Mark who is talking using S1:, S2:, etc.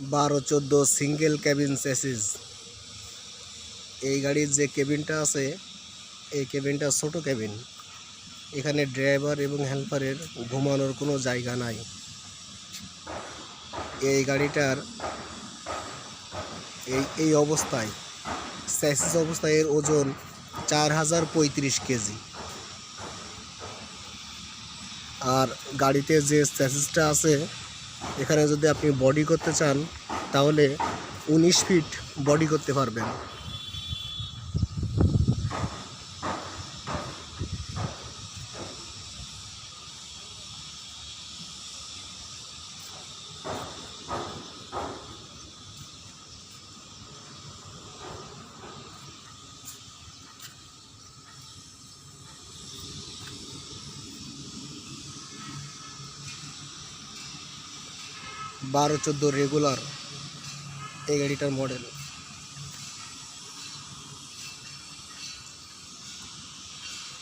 S1: বারো, চোদ্দ single cabin chassis এই গাড়ির যে কেবিনটা আছে, এই কেবিনটা ছোট কেবিন এখানে ড্রাইভার এবং হেল্পারের ঘুমানোর কোনো জায়গা নাই। এই গাড়িটার এই এই অবস্থায় স্যাসিস অবস্থায় এর ওজন চার হাজার পঁয়ত্রিশ কেজি। আর গাড়িতে যে স্যাসিসটা আছে এখানে যদি আপনি বডি করতে চান তাহলে উনিশ ফিট বডি করতে পারবেন। বারো চোদ্দ রেগুলার এই গাড়িটার মডেল